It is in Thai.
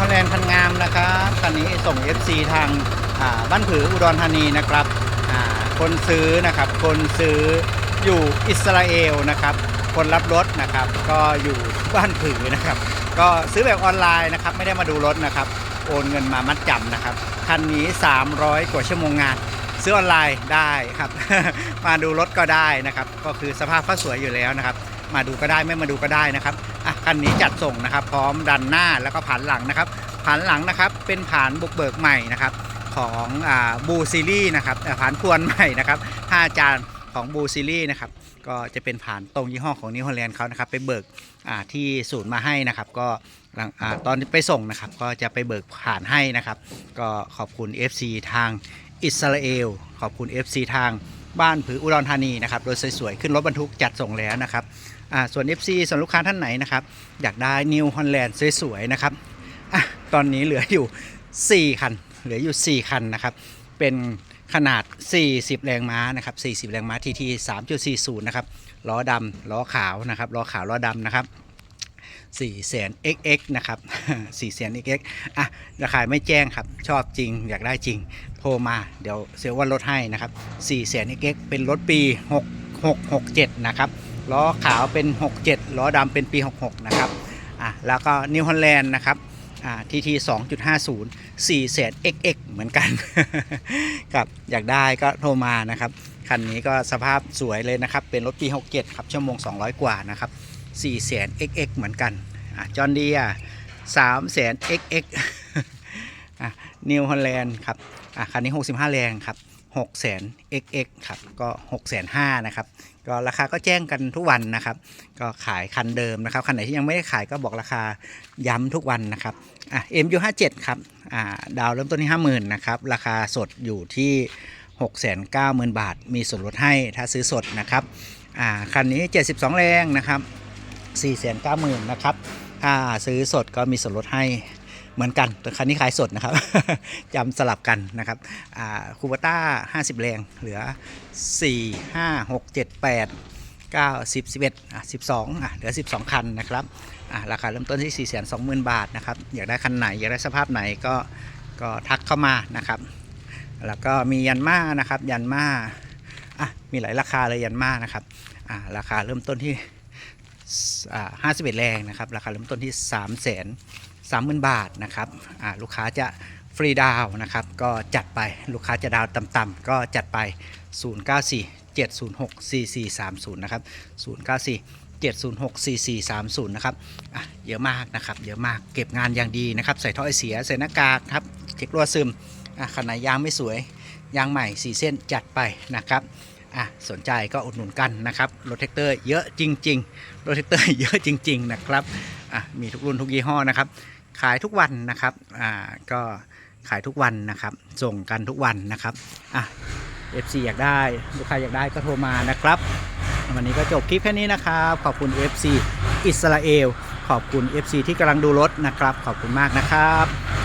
ฮอลแลนด์คันงามนะครับคันนี้ส่ง FC ทางาบ้านผืออุดรธานีนะครับคนซื้อนะครับ คนซื้ออยู่อิสราเอลนะครับ คนรับรถนะครับ ก็อยู่บ้านผือนะครับ ก็ซื้อแบบออนไลน์นะครับ ไม่ได้มาดูรถนะครับ โอนเงินมามัดจำนะครับ คันนี้ 300 กว่าชั่วโมงงาน ซื้อออนไลน์ได้ครับ มาดูรถก็ได้นะครับ ก็คือสภาพก็สวยอยู่แล้วนะครับ มาดูก็ได้ไม่มาดูก็ได้นะครับอะคันนี้จัดส่งนะครับ พร้อมดันหน้าแล้วก็ผันหลังนะครับผันหลังนะครับเป็นผานบุกเบิกใหม่นะครับของอ่าบูซีรีส์นะครับเอ่อผานพวนใหม่นะครับ5จานของบูซีรีส์นะครับก็จะเป็นผ่านตรงยี่ห้อของนิวฮอลแลนด์เขานะครับไปเบิกอ่าที่ศูนย์มาให้นะครับ ก็หลังอาตอนไปส่งนะครับ ก็จะไปเบิกผ่านให้นะครับ ก็ขอบคุณ FC ทางอิสราเอลขอบคุณ FC ทาง บ้านผืออุดรธานีนะครับโดยสวยๆขึ้นรถบรรทุกจัดส่งแล้วนะครับอ่าส่วน FC ส่วนลูกค้าท่านไหนนะครับอยากได้นิวฮอลแลนด์สวยๆนะครับอตอนนี้เหลืออยู่ 4 คัน เหลืออยู่ 4 คันนะครับเป็นขนาด 40 แรงม้านะครับ40 แรงม้า TT 3.40 นะครับล้อดำล้อขาวนะครับล้อขาวล้อดำนะครับ 4แสน XX นะครับ4แสน XX อะราคาไม่แจ้งครับ ชอบจริงอยากได้จริง โทรมาเดี๋ยวเซลล์ว่าลดให้นะครับ4แสน XX เป็นรถปี 6667 นะครับล้อขาวเป็น 67 ล้อดำเป็นปี 66 นะครับอะแล้วก็นิวฮอลแลนด์นะครับอ่าทีที2.50 4แสน XX เหมือนกันครับอยากได้ก็โทรมานะครับ คันนี้ก็สภาพสวยเลยนะครับ เป็นรถปี 67 ครับ ชั่วโมง 200 กว่านะครับ 4แสน XX เหมือนกันจอห์นดีอะ3แสน XX นิวฮอลแลนด์ครับคันนี้ 65 แรงครับ6แสน XX ครับก็6แสน5นะครับก็ราคาก็แจ้งกันทุกวันนะครับ ก็ขายคันเดิมนะครับ คันไหนที่ยังไม่ได้ขายก็บอกราคาย้ำทุกวันนะครับอะ MU57 ครับอ่าดาวเริ่มต้นที่ 50,000นะครับ ราคาสดอยู่ที่ 690,000 บาท มีส่วนลดให้ถ้าซื้อสดนะครับอ่าคันนี้ 72 แรงนะครับ 490,000นะครับถ้าซื้อสดก็มีส่วนลดให้เหมือนกัน แต่คันนี้ขายสดนะครับ จำสลับกันนะครับคูปต้า 50 แรง เหลือ 4 5 6 7 8 9 10 11อะ12อะเหลือ 12 คันนะครับอะราคาเริ่มต้นที่ 4 2 0 0 0 0 บาทนะครับ อยากได้คันไหน อยากได้สภาพไหนก็ก็ทักเข้ามานะครับ แล้วก็มียันมานะครับ ยันมาอะมีหลายราคาเลยยันมานะครับอะราคาเริ่มต้นที่ 51 แรงนะครับ ราคาเริ่มต้นที่ 3 0 0 0 0 0 0 0 บาทนะครับลูกค้าจะฟรีดาวนะครับ ก็จัดไปลูกค้าจะดาวต่ำๆก็จัดไป 094 706 4430 นะครับ 094 706 4430 นะครับอะเยอะมากนะครับ เยอะมาก เก็บงานอย่างดีนะครับ ใส่ท่อไอเสีย ใส่หน้ากากครับ เช็ครั่วซึมอะคันไหนยางไม่สวย ยางใหม่ 4 เส้นจัดไปนะครับ อะสนใจก็อุดหนุนกันนะครับรถแท็กเตอร์เยอะจริงๆรถแท็กเตอร์เยอะจริง ๆ นะครับอะมีทุกรุ่นทุกยี่ห้อนะครับ ขายทุกวันนะครับอ่าก็ขายทุกวันนะครับ ส่งกันทุกวันนะครับอะ FC อยากได้ลูกค้าอยากได้ก็โทรมานะครับ วันนี้ก็จบคลิปแค่นี้นะครับ ขอบคุณ FC อิสราเอล ขอบคุณ FC ที่กำลังดูรถนะครับ ขอบคุณมากนะครับ